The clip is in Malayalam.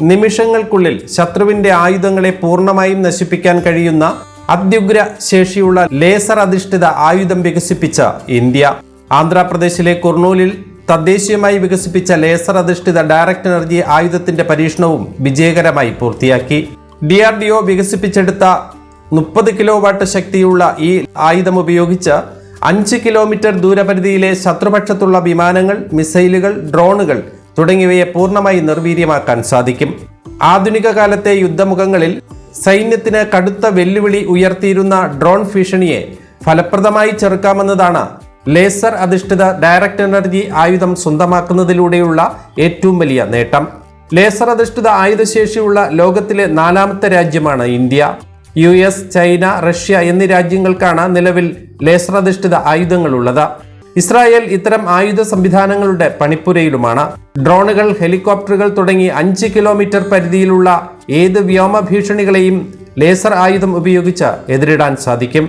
നിമിഷങ്ങൾക്കുള്ളിൽ ശത്രുവിന്റെ ആയുധങ്ങളെ പൂർണമായും നശിപ്പിക്കാൻ കഴിയുന്ന അത്യുഗ്ര ശേഷിയുള്ള ലേസർ അധിഷ്ഠിത ആയുധം വികസിപ്പിച്ച ഇന്ത്യ. ആന്ധ്രാപ്രദേശിലെ കുർണൂലിൽ തദ്ദേശീയമായി വികസിപ്പിച്ച ലേസർ അധിഷ്ഠിത ഡയറക്ട് എനർജി ആയുധത്തിന്റെ പരീക്ഷണവും വിജയകരമായി പൂർത്തിയാക്കി. ഡി ആർ ഡി ഒ വികസിപ്പിച്ചെടുത്ത മുപ്പത് കിലോ വാട്ട് ശക്തിയുള്ള ഈ ആയുധം ഉപയോഗിച്ച് അഞ്ച് കിലോമീറ്റർ ദൂരപരിധിയിലെ ശത്രുപക്ഷത്തുള്ള വിമാനങ്ങൾ മിസൈലുകൾ ഡ്രോണുകൾ തുടങ്ങിയവയെ പൂർണമായി നിർവീര്യമാക്കാൻ സാധിക്കും. ആധുനിക കാലത്തെ യുദ്ധമുഖങ്ങളിൽ സൈന്യത്തിന് കടുത്ത വെല്ലുവിളി ഉയർത്തിയിരുന്ന ഡ്രോൺ ഭീഷണിയെ ഫലപ്രദമായി ചെറുക്കാമെന്നതാണ് ലേസർ അധിഷ്ഠിത ഡയറക്ട് എനർജി ആയുധം സ്വന്തമാക്കുന്നതിലൂടെയുള്ള ഏറ്റവും വലിയ നേട്ടം. ലേസർ അധിഷ്ഠിത ആയുധശേഷിയുള്ള ലോകത്തിലെ നാലാമത്തെ രാജ്യമാണ് India. U S China Russia എന്നീ രാജ്യങ്ങൾക്കാണ് നിലവിൽ ലേസർ അധിഷ്ഠിത ആയുധങ്ങളുള്ളത്. ഇസ്രായേൽ ഇത്തരം ആയുധ സംവിധാനങ്ങളുടെ പണിപ്പുരയിലുമാണ് ഡ്രോണുകൾ ഹെലികോപ്റ്ററുകൾ തുടങ്ങി അഞ്ച് കിലോമീറ്റർ പരിധിയിലുള്ള ഏത് വ്യോമ ഭീഷണികളെയും ലേസർ ആയുധം ഉപയോഗിച്ച് എതിരിടാൻ സാധിക്കും.